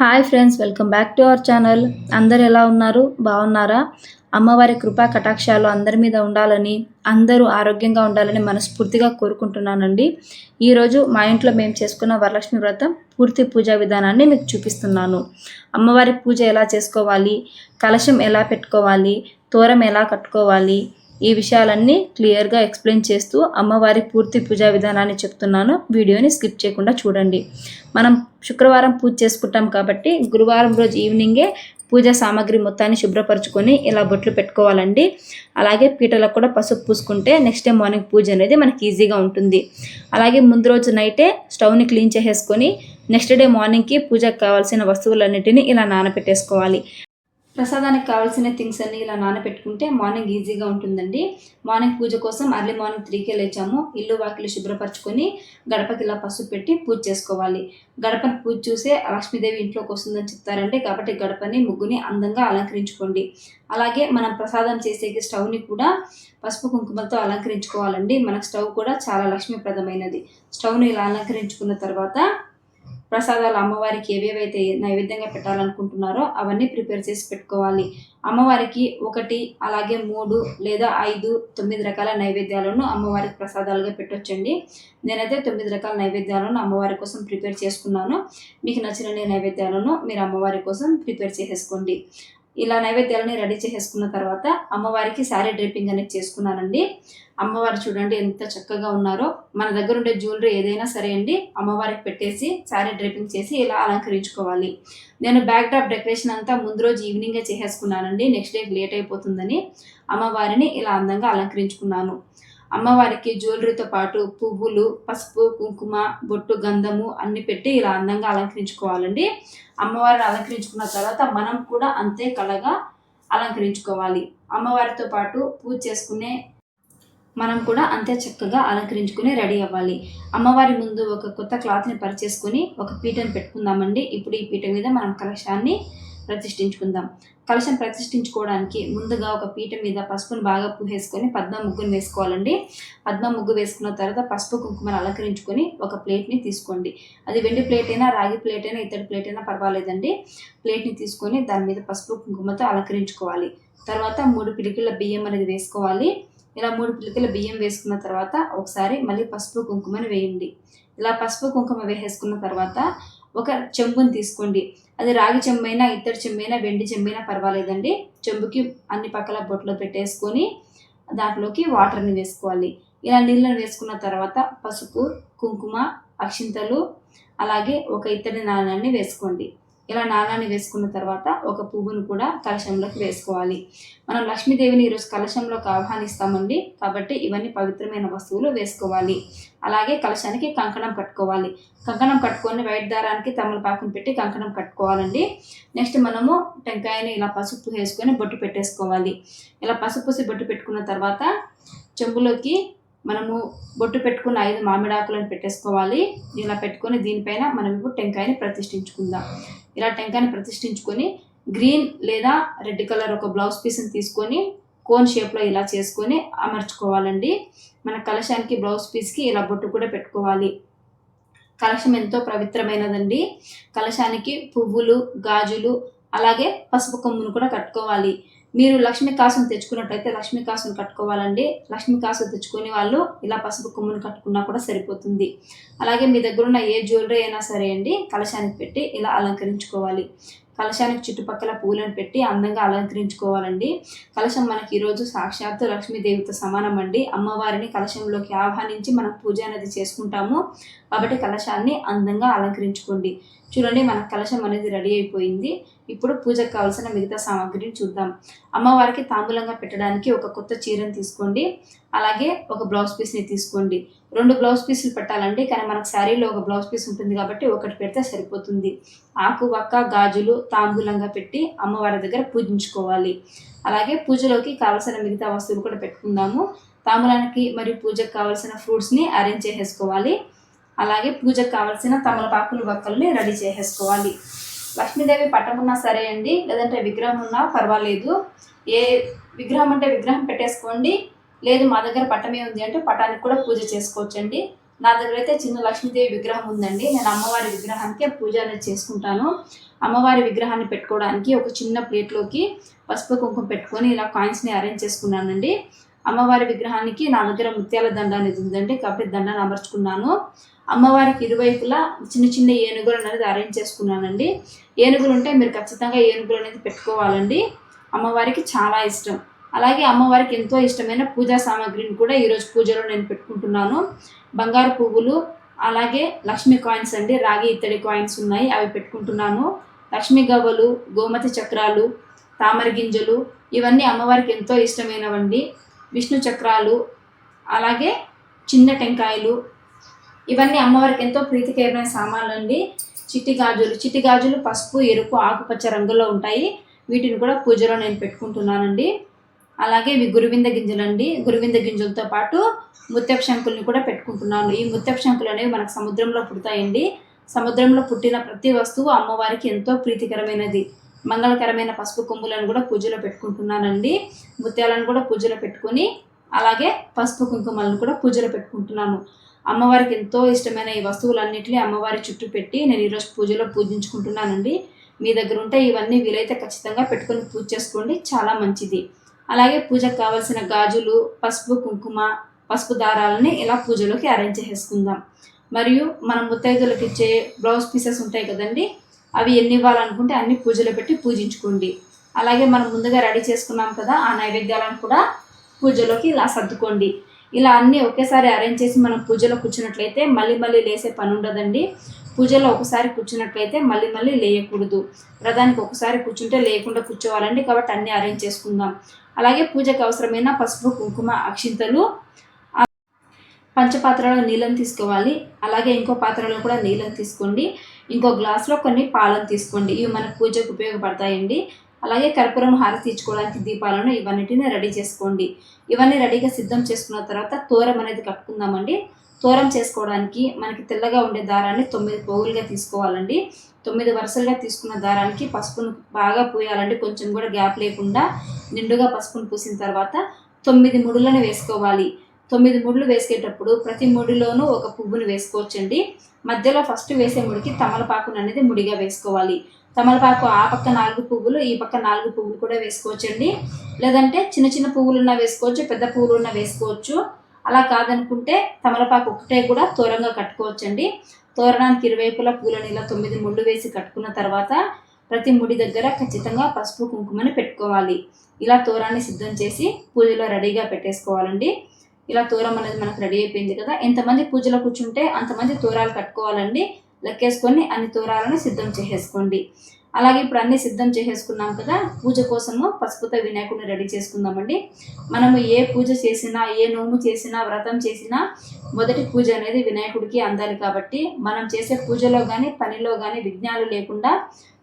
Hi friends welcome back to our channel. అందరు ఎలా ఉన్నారు? బాగున్నారా? అమ్మవారి కృపా కటాక్షాలు అందరి మీద ఉండాలని అందరూ ఆరోగ్యంగా ఉండాలని మనస్ఫూర్తిగా కోరుకుంటున్నానండి. ఈరోజు మా ఇంట్లో మేము చేసుకున్న వరలక్ష్మి వ్రతం పూర్తి పూజా విధానాన్ని మీకు చూపిస్తున్నాను. అమ్మవారి పూజ ఎలా చేసుకోవాలి? కలశం ఎలా పెట్టుకోవాలి? తోరం ఎలా కట్టుకోవాలి? ఈ విషయాలన్నీ క్లియర్గా ఎక్స్ప్లెయిన్ చేస్తూ అమ్మవారి పూర్తి పూజా విధానాన్ని చెప్తున్నాను. వీడియోని స్కిప్ చేయకుండా చూడండి. మనం శుక్రవారం పూజ చేసుకుంటాం కాబట్టి గురువారం రోజు ఈవినింగే పూజా సామాగ్రి మొత్తాన్ని శుభ్రపరచుకొని ఇలా బొట్లు పెట్టుకోవాలండి. అలాగే పీటలకు కూడా పసుపు పూసుకుంటే నెక్స్ట్ డే మార్నింగ్ పూజ అనేది మనకి ఈజీగా ఉంటుంది. అలాగే ముందు రోజు నైటే స్టవ్ని క్లీన్ చేసేసుకొని నెక్స్ట్ డే మార్నింగ్కి పూజకు కావాల్సిన వస్తువులన్నిటిని ఇలా నానబెట్టేసుకోవాలి. ప్రసాదానికి కావాల్సిన థింగ్స్ అన్నీ ఇలా నానబెట్టుకుంటే మార్నింగ్ ఈజీగా ఉంటుందండి. మార్నింగ్ పూజ కోసం అర్లీ మార్నింగ్ త్రీకే లేచాము. ఇల్లు వాకిలు శుభ్రపరచుకొని గడపకి ఇలా పసుపు పెట్టి పూజ చేసుకోవాలి. గడపని పూజ చూసే లక్ష్మీదేవి ఇంట్లోకి వస్తుందని చెప్తారంటే కాబట్టి గడపని ముగ్గుని అందంగా అలంకరించుకోండి. అలాగే మనం ప్రసాదం చేసే స్టవ్ని కూడా పసుపు కుంకుమలతో అలంకరించుకోవాలండి. మనకు స్టవ్ కూడా చాలా లక్ష్మీప్రదమైనది. స్టవ్ని ఇలా అలంకరించుకున్న తర్వాత ప్రసాదాలు అమ్మవారికి ఏవేవైతే నైవేద్యంగా పెట్టాలనుకుంటున్నారో అవన్నీ ప్రిపేర్ చేసి పెట్టుకోవాలి. అమ్మవారికి ఒకటి అలాగే మూడు లేదా ఐదు తొమ్మిది రకాల నైవేద్యాలను అమ్మవారికి ప్రసాదాలుగా పెట్టొచ్చండి. నేనైతే తొమ్మిది రకాల నైవేద్యాలను అమ్మవారి కోసం ప్రిపేర్ చేసుకున్నాను. మీకు నచ్చిన నైవేద్యాలను మీరు అమ్మవారి కోసం ప్రిపేర్ చేసేసుకోండి. ఇలా నైవేద్యాలని రెడీ చేసేసుకున్న తర్వాత అమ్మవారికి శారీ డ్రైపింగ్ అనేది చేసుకున్నానండి. అమ్మవారు చూడండి ఎంత చక్కగా ఉన్నారో. మన దగ్గర ఉండే జ్యువెలరీ ఏదైనా సరే అండి అమ్మవారికి పెట్టేసి శారీ డ్రైపింగ్ చేసి ఇలా అలంకరించుకోవాలి. నేను బ్యాక్ డ్రాప్ డెకరేషన్ అంతా ముందు రోజు ఈవినింగే చేసేసుకున్నానండి. నెక్స్ట్ డే లేట్ అయిపోతుందని అమ్మవారిని ఇలా అందంగా అలంకరించుకున్నాను. అమ్మవారికి జ్యువెలరీతో పాటు పువ్వులు పసుపు కుంకుమ బొట్టు గంధము అన్ని పెట్టి ఇలా అందంగా అలంకరించుకోవాలండి. అమ్మవారిని అలంకరించుకున్న తర్వాత మనం కూడా అంతే కళగా అలంకరించుకోవాలి. అమ్మవారితో పాటు పూజ చేసుకునే మనం కూడా అంతే చక్కగా అలంకరించుకుని రెడీ అవ్వాలి. అమ్మవారి ముందు ఒక కొత్త క్లాత్ని పరిచేసుకొని ఒక పీటను పెట్టుకుందామండి. ఇప్పుడు ఈ పీట మీద మనం కలశాన్ని ప్రతిష్ఠించుకుందాం. కలశం ప్రతిష్ఠించుకోవడానికి ముందుగా ఒక పీట మీద పసుపును బాగా పూసేసుకొని పద్మ ముగ్గును వేసుకోవాలండి. పద్మ ముగ్గు వేసుకున్న తర్వాత పసుపు కుంకుమను అలంకరించుకొని ఒక ప్లేట్ని తీసుకోండి. అది వెండి ప్లేట్ అయినా రాగి ప్లేట్ అయినా ఇతడి ప్లేట్ అయినా పర్వాలేదండి. ప్లేట్ని తీసుకొని దాని మీద పసుపు కుంకుమతో అలంకరించుకోవాలి. తర్వాత మూడు పిడికిళ్ళ బియ్యం అనేది వేసుకోవాలి. ఇలా మూడు పిలికల బియ్యం వేసుకున్న తర్వాత ఒకసారి మళ్ళీ పసుపు కుంకుమని వేయండి. ఇలా పసుపు కుంకుమ వేసేసుకున్న తర్వాత ఒక చెంబుని తీసుకోండి. అది రాగి చెంబైనా ఇత్తడి చెంబైనా వెండి చెంబైనా పర్వాలేదండి. చెంబుకి అన్ని పక్కల బొట్లో పెట్టేసుకొని దాంట్లోకి వాటర్ని వేసుకోవాలి. ఇలా నీళ్ళని వేసుకున్న తర్వాత పసుపు కుంకుమ అక్షింతలు అలాగే ఒక ఇత్తడి నాణాన్ని వేసుకోండి. ఇలా నాణాన్ని వేసుకున్న తర్వాత ఒక పువ్వును కూడా కలశంలోకి వేసుకోవాలి. మనం లక్ష్మీదేవిని ఈరోజు కలశంలోకి ఆహ్వానిస్తామండి. కాబట్టి ఇవన్నీ పవిత్రమైన వస్తువులు వేసుకోవాలి. అలాగే కలశానికి కంకణం కట్టుకోవాలి. కంకణం కట్టుకొని వైట్ దారానికి తమలపాకును పెట్టి కంకణం కట్టుకోవాలండి. నెక్స్ట్ మనము టెంకాయని ఇలా పసుపు వేసుకొని బొట్టు పెట్టేసుకోవాలి. ఇలా పసుపు పూసి బొట్టు పెట్టుకున్న తర్వాత చెంబులోకి మనము బొట్టు పెట్టుకున్న ఐదు మామిడాకులను పెట్టేసుకోవాలి. ఇలా పెట్టుకొని దీనిపైన మనం ఇప్పుడు టెంకాయని ప్రతిష్ఠించుకుందాం. ఇలా టెంకాయని ప్రతిష్ఠించుకొని గ్రీన్ లేదా రెడ్ కలర్ ఒక బ్లౌజ్ పీస్ని తీసుకొని కోన్ షేప్లో ఇలా చేసుకొని అమర్చుకోవాలండి. మన కలశానికి బ్లౌజ్ పీస్కి ఇలా బొట్టు కూడా పెట్టుకోవాలి. కలశం ఎంతో పవిత్రమైనదండి. కలశానికి పువ్వులు గాజులు అలాగే పసుపు కొమ్మును కూడా కట్టుకోవాలి. మీరు లక్ష్మీ కాసును తెచ్చుకున్నట్టయితే లక్ష్మీ కాసును కట్టుకోవాలండి. లక్ష్మీ కాసు తెచ్చుకునే వాళ్ళు ఇలా పసుపు కొమ్మును కట్టుకున్నా కూడా సరిపోతుంది. అలాగే మీ దగ్గర ఉన్న ఏ జ్యువెలరీ అయినా సరే అండి కలశానికి పెట్టి ఇలా అలంకరించుకోవాలి. కలశానికి చుట్టుపక్కల పూలను పెట్టి అందంగా అలంకరించుకోవాలండి. కలశం మనకి ఈరోజు సాక్షాత్తు లక్ష్మీదేవితో సమానం అండి అమ్మవారిని కలశంలోకి ఆహ్వానించి మనం పూజ అనేది చేసుకుంటాము. కాబట్టి కలశాన్ని అందంగా అలంకరించుకోండి. చూడండి మన కలశం అనేది రెడీ అయిపోయింది. ఇప్పుడు పూజకు కావాల్సిన మిగతా సామాగ్రిని చూద్దాం. అమ్మవారికి తాంబూలంగా పెట్టడానికి ఒక కొత్త చీరను తీసుకోండి. అలాగే ఒక బ్లౌజ్ పీస్ని తీసుకోండి. రెండు బ్లౌజ్ పీసులు పెట్టాలండి కానీ మనకు శారీలో ఒక బ్లౌజ్ పీస్ ఉంటుంది కాబట్టి ఒకటి పెడితే సరిపోతుంది. ఆకు వక్క గాజులు తాంబూలంగా పెట్టి అమ్మవారి దగ్గర పూజించుకోవాలి. అలాగే పూజలోకి కావలసిన మిగతా వస్తువులు కూడా పెట్టుకుందాము. తాంబూలానికి మరియు పూజకు కావలసిన ఫ్రూట్స్ని అరేంజ్ చేసేసుకోవాలి. అలాగే పూజకు కావలసిన తమలపాకులు వక్కల్ని రెడీ చేసేసుకోవాలి. లక్ష్మీదేవి పట్టం ఉన్నా సరే అండి లేదంటే విగ్రహం ఉన్నా పర్వాలేదు. ఏ విగ్రహం అంటే విగ్రహం పెట్టేసుకోండి. లేదు మా దగ్గర పట్టమే ఉంది అంటే పటానికి కూడా పూజ చేసుకోవచ్చండి. నా దగ్గర అయితే చిన్న లక్ష్మీదేవి విగ్రహం ఉందండి. నేను అమ్మవారి విగ్రహానికి పూజ అనేది చేసుకుంటాను. అమ్మవారి విగ్రహాన్ని పెట్టుకోవడానికి ఒక చిన్న ప్లేట్లోకి పసుపు కుంకుమ పెట్టుకొని ఇలా కాయిన్స్ని అరేంజ్ చేసుకున్నానండి. అమ్మవారి విగ్రహానికి నా దగ్గర ముత్యాల దండ అనేది ఉందండి. కాబట్టి దండను అమర్చుకున్నాను. అమ్మవారికి ఇరువైపులా చిన్న చిన్న ఏనుగులు అనేది అరేంజ్ చేసుకున్నానండి. ఏనుగులు ఉంటే మీరు ఖచ్చితంగా ఏనుగులు అనేది పెట్టుకోవాలండి. అమ్మవారికి చాలా ఇష్టం. అలాగే అమ్మవారికి ఎంతో ఇష్టమైన పూజా సామాగ్రిని కూడా ఈరోజు పూజలో నేను పెట్టుకుంటున్నాను. బంగారు పువ్వులు అలాగే లక్ష్మీ కాయిన్స్ అండి రాగి ఇత్తడి కాయిన్స్ ఉన్నాయి అవి పెట్టుకుంటున్నాను. లక్ష్మీ గవ్వలు గోమతి చక్రాలు తామర గింజలు ఇవన్నీ అమ్మవారికి ఎంతో ఇష్టమైనవండి. విష్ణు చక్రాలు అలాగే చిన్న టెంకాయలు ఇవన్నీ అమ్మవారికి ఎంతో ప్రీతికరమైన సామాన్లు అండి చిట్టి గాజులు చిట్టి గాజులు పసుపు ఎరుపు ఆకుపచ్చ రంగులో ఉంటాయి. వీటిని కూడా పూజలో నేను పెట్టుకుంటున్నానండి. అలాగే ఇవి గురువింద గింజలండి. గురువింద గింజలతో పాటు ముత్యపు శంకుల్ని కూడా పెట్టుకుంటున్నాను. ఈ ముత్యపు శంకులు అనేవి మనకు సముద్రంలో పుడతాయండి. సముద్రంలో పుట్టిన ప్రతి వస్తువు అమ్మవారికి ఎంతో ప్రీతికరమైనది. మంగళకరమైన పసుపు కొమ్ములను కూడా పూజలో పెట్టుకుంటున్నానండి. ముత్యాలను కూడా పూజలో పెట్టుకొని అలాగే పసుపు కుంకుమలను కూడా పూజలో పెట్టుకుంటున్నాను. అమ్మవారికి ఎంతో ఇష్టమైన ఈ వస్తువులన్నింటినీ అమ్మవారి చుట్టూ పెట్టి నేను ఈరోజు పూజలో పూజించుకుంటున్నానండి. మీ దగ్గర ఉంటే ఇవన్నీ వీలైతే ఖచ్చితంగా పెట్టుకొని పూజ చేసుకోండి. చాలా మంచిది. అలాగే పూజకు కావాల్సిన గాజులు పసుపు కుంకుమ పసుపు దారాలని ఇలా పూజలోకి అరేంజ్ చేసుకుందాం. మరియు మనం ముత్తైదులకు ఇచ్చే బ్లౌజ్ పీసెస్ ఉంటాయి కదండి అవి ఎన్ని ఇవ్వాలనుకుంటే అన్ని పూజలో పెట్టి పూజించుకోండి. అలాగే మనం ముందుగా రెడీ చేసుకున్నాం కదా ఆ నైవేద్యాలను కూడా పూజలోకి ఇలా సర్దుకోండి. ఇలా అన్నీ ఒకేసారి అరేంజ్ చేసి మనం పూజలో కూర్చున్నట్లయితే మళ్ళీ మళ్ళీ లేసే పని ఉండదండి. పూజలో ఒకసారి కూర్చున్నట్లయితే మళ్ళీ మళ్ళీ లేయకూడదు. వ్రతానికి ఒకసారి కూర్చుంటే లేకుండా కూర్చోవాలండి కాబట్టి అన్నీ అరేంజ్ చేసుకుందాం. అలాగే పూజకు అవసరమైన పసుపు కుంకుమ అక్షింతలు పంచపాత్రలో నీళ్ళని తీసుకోవాలి. అలాగే ఇంకో పాత్రలో కూడా నీళ్ళని తీసుకోండి. ఇంకో గ్లాస్లో కొన్ని పాలను తీసుకోండి. ఇవి మన పూజకు ఉపయోగపడతాయండి. అలాగే కర్పూరం హారతి తీర్చుకోవడానికి దీపాలను ఇవన్నిటిని రెడీ చేసుకోండి. ఇవన్నీ రెడీగా సిద్ధం చేసుకున్న తర్వాత తోరం అనేది కట్టుకుందామండి. తోరం చేసుకోవడానికి మనకి తెల్లగా ఉండే దారాన్ని తొమ్మిది పోగులుగా తీసుకోవాలండి. తొమ్మిది వరుసలుగా తీసుకున్న దారానికి పసుపును బాగా పూయాలండి. కొంచెం కూడా గ్యాప్ లేకుండా నిండుగా పసుపును పూసిన తర్వాత తొమ్మిది ముడులను వేసుకోవాలి. తొమ్మిది ముడులు వేసేటప్పుడు ప్రతి ముడిలోనూ ఒక పువ్వును వేసుకోవచ్చండి. మధ్యలో ఫస్ట్ వేసే ముడికి తమలపాకును అనేది ముడిగా వేసుకోవాలి. తమలపాకు ఆ పక్క నాలుగు పువ్వులు ఈ పక్క నాలుగు పువ్వులు కూడా వేసుకోవచ్చండి. లేదంటే చిన్న చిన్న పువ్వులున్నా వేసుకోవచ్చు పెద్ద పువ్వులు ఉన్న వేసుకోవచ్చు. అలా కాదనుకుంటే తమలపాకు ఒకటే కూడా తోరంగా కట్టుకోవచ్చండి. తోరణానికి ఇరువైపులా పూలను ఇలా తొమ్మిది ముళ్ళు వేసి కట్టుకున్న తర్వాత ప్రతి ముడి దగ్గర ఖచ్చితంగా పసుపు కుంకుమని పెట్టుకోవాలి. ఇలా తోరాన్ని సిద్ధం చేసి పూజలో రెడీగా పెట్టేసుకోవాలండి. ఇలా తోరం అనేది మనకు రెడీ అయిపోయింది కదా. ఎంతమంది పూజలో కూర్చుంటే అంతమంది తోరాలు కట్టుకోవాలండి. లెక్కేసుకొని అన్ని తోరాలను సిద్ధం చేసేసుకోండి. అలాగే ఇప్పుడు అన్నీ సిద్ధం చేసేసుకున్నాం కదా పూజ కోసము పసుపుతో వినాయకుడిని రెడీ చేసుకుందామండి. మనము ఏ పూజ చేసినా ఏ నోము చేసినా వ్రతం చేసినా మొదటి పూజ అనేది వినాయకుడికి అందాలి కాబట్టి మనం చేసే పూజలో కానీ పనిలో కానీ విఘ్నాలు లేకుండా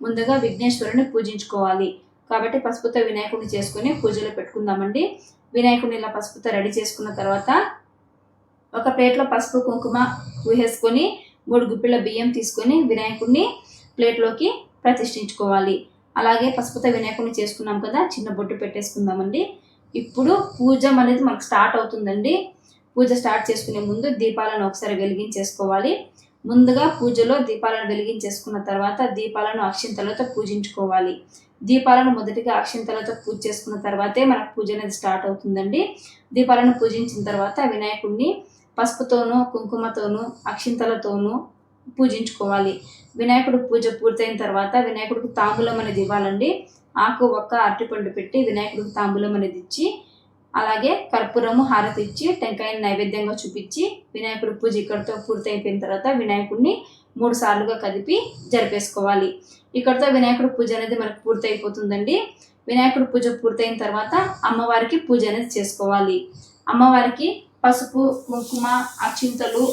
ముందుగా విఘ్నేశ్వరుని పూజించుకోవాలి. కాబట్టి పసుపుతో వినాయకుడిని చేసుకొని పూజలో పెట్టుకుందామండి. వినాయకుడిని ఇలా పసుపుతో రెడీ చేసుకున్న తర్వాత ఒక ప్లేట్లో పసుపు కుంకుమ పూసేసుకొని మూడు గుప్పిళ్ళ బియ్యం తీసుకొని వినాయకుడిని ప్లేట్లోకి ప్రతిష్ఠించుకోవాలి. అలాగే పసుపుతో వినాయకుడిని చేసుకున్నాం కదా చిన్న బొట్టు పెట్టేసుకుందామండి. ఇప్పుడు పూజ అనేది మనకు స్టార్ట్ అవుతుందండి. పూజ స్టార్ట్ చేసుకునే ముందు దీపాలను ఒకసారి వెలిగించేసుకోవాలి. ముందుగా పూజలో దీపాలను వెలిగించేసుకున్న తర్వాత దీపాలను అక్షింతలతో పూజించుకోవాలి. దీపాలను మొదటిగా అక్షింతలతో పూజ చేసుకున్న తర్వాతే మనకు పూజ అనేది స్టార్ట్ అవుతుందండి. దీపాలను పూజించిన తర్వాత వినాయకుడిని పసుపుతోనూ కుంకుమతోనూ అక్షింతలతోనూ పూజించుకోవాలి. వినాయకుడు పూజ పూర్తయిన తర్వాత వినాయకుడికి తాంబూలం అనేది ఇవ్వాలండి. ఆకు ఒక్క అరటిపండు పెట్టి వినాయకుడికి తాంబూలం అనేది ఇచ్చి అలాగే కర్పూరము హారతి ఇచ్చి టెంకాయని నైవేద్యంగా చూపించి వినాయకుడి పూజ ఇక్కడితో పూర్తయిపోయిన తర్వాత వినాయకుడిని మూడు సార్లుగా కదిపి జరిపేసుకోవాలి. ఇక్కడితో వినాయకుడి పూజ అనేది మనకు పూర్తయిపోతుందండి. వినాయకుడి పూజ పూర్తయిన తర్వాత అమ్మవారికి పూజ అనేది చేసుకోవాలి. అమ్మవారికి పసుపు కుంకుమ అక్షింతలు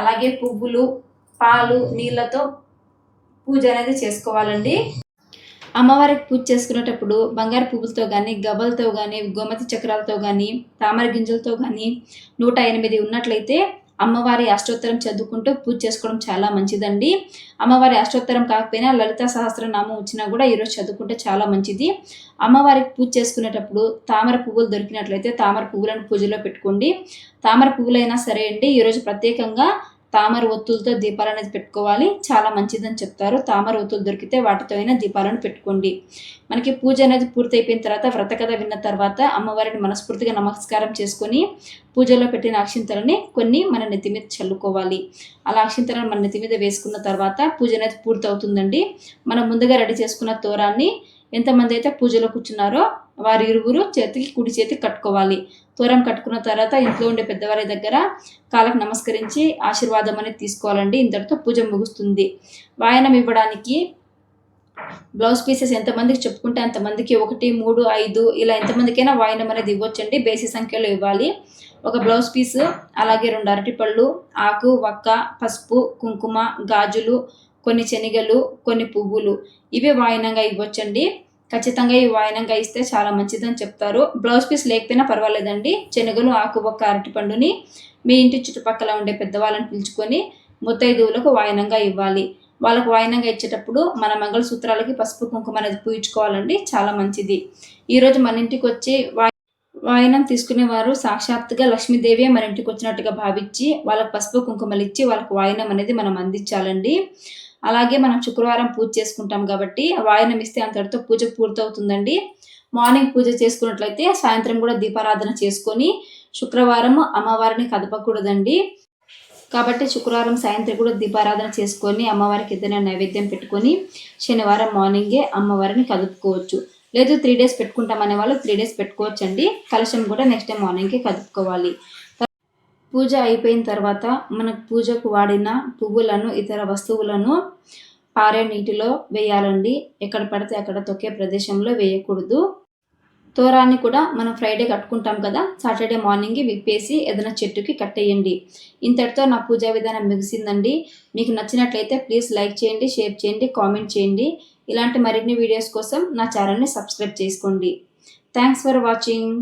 అలాగే పువ్వులు పాలు నీళ్ళతో పూజ అనేది చేసుకోవాలండి. అమ్మవారికి పూజ చేసుకునేటప్పుడు బంగారు పువ్వులతో కానీ గబలతో కానీ గోమతి చక్రాలతో కానీ తామర గింజలతో కానీ నూట ఎనిమిది ఉన్నట్లయితే అమ్మవారి అష్టోత్తరం చదువుకుంటూ పూజ చేసుకోవడం చాలా మంచిదండి. అమ్మవారి అష్టోత్తరం కాకపోయినా లలిత సహస్రనామం వచ్చినా కూడా ఈరోజు చదువుకుంటే చాలా మంచిది. అమ్మవారికి పూజ చేసుకునేటప్పుడు తామర పువ్వులు దొరికినట్లయితే తామర పువ్వులను పూజలో పెట్టుకోండి. తామర పువ్వులైనా సరే అండి ఈరోజు ప్రత్యేకంగా తామర ఒత్తులతో దీపాలు అనేది పెట్టుకోవాలి. చాలా మంచిదని చెప్తారు. తామర ఒత్తులు దొరికితే వాటితో అయినా దీపాలను పెట్టుకోండి. మనకి పూజ అనేది పూర్తి అయిపోయిన తర్వాత వ్రతకథ విన్న తర్వాత అమ్మవారిని మనస్ఫూర్తిగా నమస్కారం చేసుకొని పూజలో పెట్టిన అక్షింతలని కొన్ని మన నెత్తి మీద చల్లుకోవాలి. అలా అక్షింతలను మన నెత్తి మీద వేసుకున్న తర్వాత పూజ అనేది పూర్తవుతుందండి. మనం ముందుగా రెడీ చేసుకున్న తోరాన్ని ఎంతమంది అయితే పూజలో కూర్చున్నారో వారి ఇరువురు చేతికి కుడి చేతికి కట్టుకోవాలి. దూరం కట్టుకున్న తర్వాత ఇంట్లో ఉండే పెద్దవారి దగ్గర కాళ్ళకు నమస్కరించి ఆశీర్వాదం అనేది తీసుకోవాలండి. ఇంతటితో పూజ ముగుస్తుంది. వాయనం ఇవ్వడానికి బ్లౌజ్ పీసెస్ ఎంతమందికి చెప్పుకుంటే అంతమందికి ఒకటి మూడు ఐదు ఇలా ఎంతమందికైనా వాయినం అనేది ఇవ్వచ్చండి. బేసి సంఖ్యలో ఇవ్వాలి. ఒక బ్లౌజ్ పీస్ అలాగే రెండు అరటిపళ్ళు ఆకు వక్క పసుపు కుంకుమ గాజులు కొన్ని శనగలు కొన్ని పువ్వులు ఇవే వాయినంగా ఇవ్వచ్చండి. ఖచ్చితంగా ఈ వాయినంగా ఇస్తే చాలా మంచిదని చెప్తారు. బ్లౌజ్ పీస్ లేకపోయినా పర్వాలేదండి. శనగలు ఆకు ఒక్క అరటిపండుని మీ ఇంటి చుట్టుపక్కల ఉండే పెద్దవాళ్ళని పిలుచుకొని ముత్తైదువులకు వాయినంగా ఇవ్వాలి. వాళ్ళకు వాయినంగా ఇచ్చేటప్పుడు మన మంగళసూత్రాలకి పసుపు కుంకుమ అనేది పూయించుకోవాలండి. చాలా మంచిది. ఈరోజు మన ఇంటికి వచ్చి వా వాయనం తీసుకునేవారు సాక్షాత్తుగా లక్ష్మీదేవి మన ఇంటికి వచ్చినట్టుగా భావించి వాళ్ళకి పసుపు కుంకుమలు ఇచ్చి వాళ్ళకు వాయనం అనేది మనం అందించాలండి. అలాగే మనం శుక్రవారం పూజ చేసుకుంటాం కాబట్టి వాయనం ఇస్తే అంతటితో పూజ పూర్తవుతుందండి. మార్నింగ్ పూజ చేసుకున్నట్లయితే సాయంత్రం కూడా దీపారాధన చేసుకొని శుక్రవారం అమ్మవారిని కదపకూడదండి. కాబట్టి శుక్రవారం సాయంత్రం కూడా దీపారాధన చేసుకొని అమ్మవారికి ఏదైనా నైవేద్యం పెట్టుకొని శనివారం మార్నింగే అమ్మవారిని కదుపుకోవచ్చు. లేదు త్రీ డేస్ పెట్టుకుంటామనే వాళ్ళు త్రీ డేస్ పెట్టుకోవచ్చండి. కలశం కూడా నెక్స్ట్ డే మార్నింగ్కి కదుపుకోవాలి. పూజ అయిపోయిన తర్వాత మనకు పూజకు వాడిన పువ్వులను ఇతర వస్తువులను పారే నీటిలో వేయాలండి. ఎక్కడ పడితే అక్కడ తొక్కే ప్రదేశంలో వేయకూడదు. తోరాన్ని కూడా మనం ఫ్రైడే కట్టుకుంటాం కదా సాటర్డే మార్నింగ్ విప్పేసి ఏదైనా చెట్టుకి కట్టేయండి. ఇంతటితో నా పూజా విధానం ముగిసిందండి. మీకు నచ్చినట్లయితే ప్లీజ్ లైక్ చేయండి షేర్ చేయండి కామెంట్ చేయండి. ఇలాంటి మరిన్ని వీడియోస్ కోసం నా ఛానల్ని సబ్స్క్రైబ్ చేసుకోండి. Thanks for watching.